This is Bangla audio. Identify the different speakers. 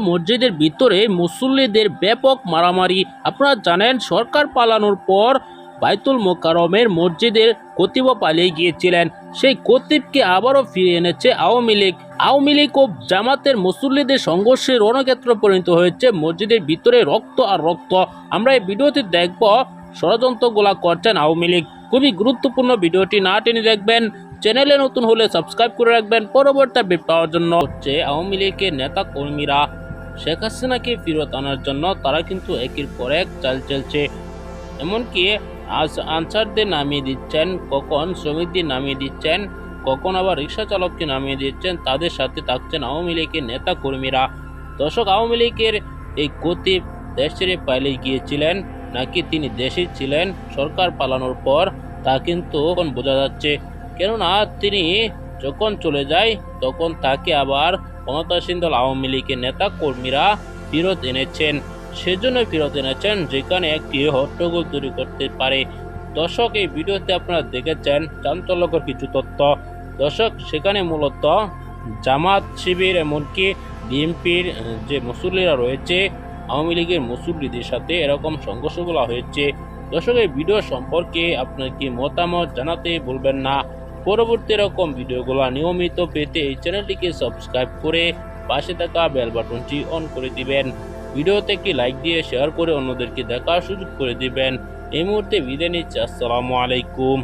Speaker 1: মসজিদের ভিতরে মুসল্লিদের ব্যাপক মারামারি। আপনারা জানেন, সরকার পালানোর পর বাইতুল মোকারমের মসজিদের কতিব পালিয়ে গিয়েছিলেন। সেই কতিবকে আবারও ফিরিয়ে এনেছে আওয়ামী লীগ। আওয়ামী লীগ ও জামাতের মুসল্লিদের সংঘর্ষে রণক্ষেত্র পরিণত হয়েছে মসজিদের ভিতরে রক্ত আর রক্ত। আমরা এই ভিডিওতে দেখব ষড়যন্ত্রগুলা করছেন আওয়ামী লীগ। খুবই গুরুত্বপূর্ণ ভিডিওটি না টেনে দেখবেন। চ্যানেলে নতুন হলে সাবস্ক্রাইব করে রাখবেন। পরবর্তী আপডেট পাওয়ার জন্য হচ্ছে আওয়ামী লীগের নেতা কর্মীরা শেখ হাসিনাকে ফেরত আনার জন্য তারা কিন্তু একের পর এক চাল চলছে। এমনকি আজ আনসারদের নামিয়ে দিচ্ছেন, কখন শ্রমিকদের নামিয়ে দিচ্ছেন, কখন আবার রিক্সা চালককে নামিয়ে দিচ্ছেন, তাদের সাথে থাকছেন আওয়ামী লীগের নেতা কর্মীরা দর্শক, আওয়ামী লীগের এই কতিব দেশ ছেড়ে পালিয়ে গিয়েছিলেন, নাকি তিনি দেশে ছিলেন, সরকার পালানোর পর তা কিন্তু এখন বোঝা যাচ্ছে। কেননা তিনি যখন চলে যায়, তখন তাকে আবার ক্ষমতাসীন দল আওয়ামী লীগের নেতা কর্মীরা ফেরত এনেছেন। সেজন্য ফেরত এনেছেন, যেখানে একটি হট্টগোল তৈরি করতে পারে। দর্শক, এই ভিডিওতে আপনারা দেখেছেন, চাঞ্চল্যকর কিছু তথ্য। দর্শক, সেখানে মূলত জামাত শিবির এমনকি বিএনপির যে মুসল্লিরা রয়েছে, আওয়ামী লীগের মুসল্লিদের সাথে এরকম সংঘর্ষগুলো হয়েছে। দর্শক, এই ভিডিও সম্পর্কে আপনার কি মতামত জানাতে ভুলবেন না। পরবর্তী এরকম ভিডিওগুলো নিয়মিত পেতে এই চ্যানেলটিকে সাবস্ক্রাইব করে পাশে থাকা বেল বাটনটি অন করে দিবেন। ভিডিওতে একটি লাইক দিয়ে শেয়ার করে অন্যদেরকে দেখার সুযোগ করে দিবেন। এই মুহূর্তে বিদায় নিচ্ছি। আসসালামু আলাইকুম।